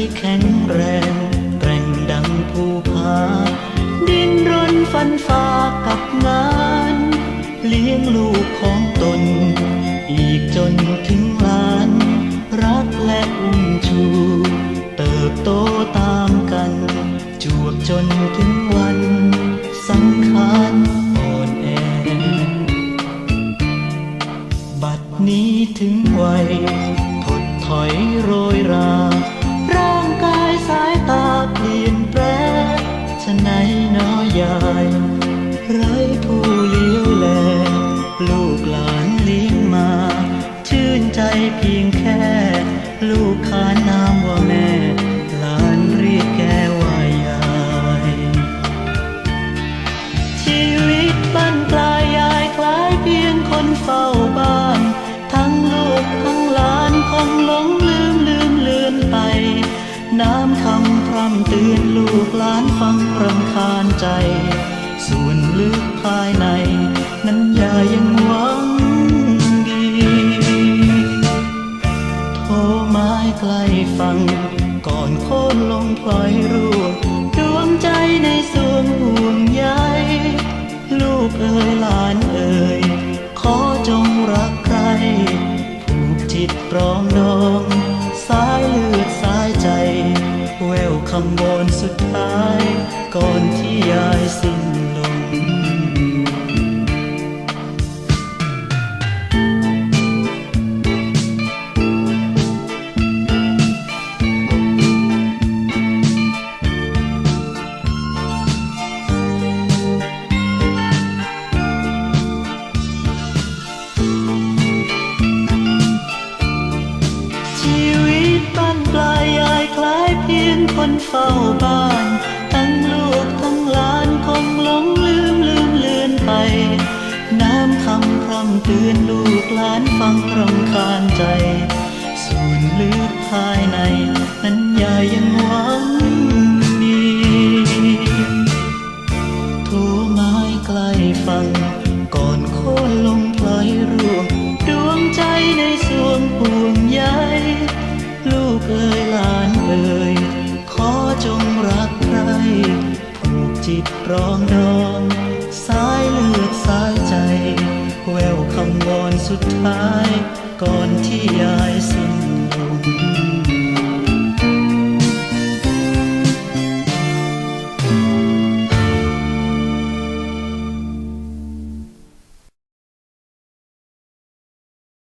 ยแข็งแรงแกร่งดังภูผาดิ้นรนฟันฝ่ากับงาน เลี้ยงลูกของตน อีกจนถึงล้าน รักและอุ้มชู เติบโตตามกัน จวบจนถึงวันสังขารอ่อนแอ บัดนี้ถึงวัยถดถอยโรยราายไร้ผู้เลี้ยวแล ลูกหลานเลี้ยงมา ชื่นใจเพียงแค่ ลูกคาน ลูกหลานฟังรำคาญใจ ส่วนลึกภายใน นั้นยายยังหวังดีโทรไม้ใกล้ฟัง ก่อนโค่นลงพลอยร่วงดวงใจในสวงห่วงใยลูกเอ๋ยหลานเอ๋ยขอจงรักใครผูกจิตปรองดองสายเลือำบนสุดท้าย ก่อนที่ยายสิ้นลมชีวิตบ้านปลายาย คล้ายเพียงคนเฝ้าบ้าน ทั้งลูกทั้งหลานคงหลงลืมลืมเลือนไป น้ำคำพร่ำเตือนลูกหลานฟังรำคาญใจ ส่วนลึกภายใน นั้นยายยังหวังดีโทรไม้ใกล้ฟังก่อนโค่นลง ผูกจิตรองดอง สายเลือดสายใจ แววคำวอนสุดท้าย ก่อนที่ยายสิ้น